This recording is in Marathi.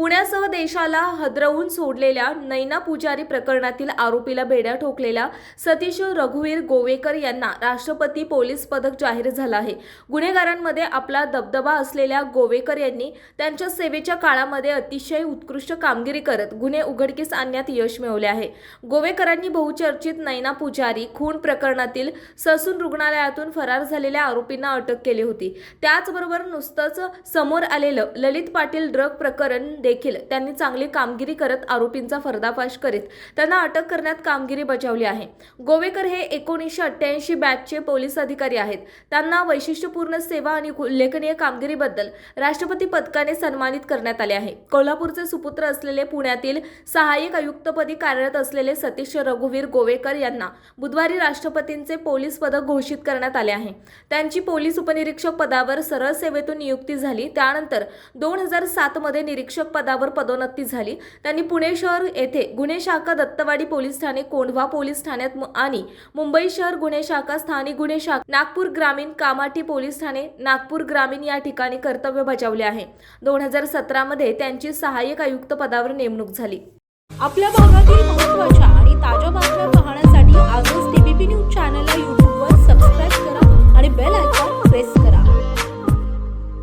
पुण्यासह देशाला हदरवून सोडलेल्या नैना पुजारी प्रकरणातील आरोपीला बेड्या ठोकलेल्या सतीश रघुवीर गोवेकर यांना राष्ट्रपती पोलीस पदक जाहीर झालं आहे. गुन्हेगारांमध्ये आपला दबदबा असलेल्या गोवेकर यांनी त्यांच्या सेवेच्या काळामध्ये अतिशय उत्कृष्ट कामगिरी करत गुन्हे उघडकीस आणण्यात यश मिळवले आहे. गोवेकरांनी बहुचर्चित नैना पुजारी खून प्रकरणातील ससून रुग्णालयातून फरार झालेल्या आरोपींना अटक केली होती. त्याचबरोबर नुसतंच समोर आलेलं ललित पाटील ड्रग प्रकरण देखील त्यांनी चांगली कामगिरी करत आरोपींचा पर्दाफाश करीत त्यांना अटक करण्यात कामगिरी बजावली आहे. गोवेकर हे एकोणीसशे अठ्ठ्याऐंशी बॅचचे पोलीस अधिकारी आहेत. त्यांना वैशिष्ट्यपूर्ण सेवा आणि उल्लेखनीय कामगिरीबद्दल राष्ट्रपती पदकाने सन्मानित करण्यात आले आहे. कोल्हापूरचे सुपुत्र असलेले पुण्यातील सहाय्यक आयुक्तपदी कार्यरत असलेले सतीश रघुवीर गोवेकर यांना बुधवारी राष्ट्रपतींचे पोलीस पदक घोषित करण्यात आले आहे. त्यांची पोलीस उपनिरीक्षक पदावर सरळ सेवेतून नियुक्ती झाली. त्यानंतर दोन हजार सातमध्ये निरीक्षक पदावर पदोन्नती झाली. त्यांनी पुणे शहर येथे गुन्हे शाखा दत्तवाडी पोलीस ठाणे कोंढवा पोलीस ठाण्यात आणि मुंबई शहर गुन्हे शाखा स्थानिक गुन्हे शाखा नागपूर ग्रामीण कामाठी पोलीस ठाणे नागपूर ग्रामीण या ठिकाणी कर्तव्य बजावले आहे. दोन हजार सतरामध्ये त्यांची सहाय्यक आयुक्त पदावर नेमणूक झाली. आपल्या भागातील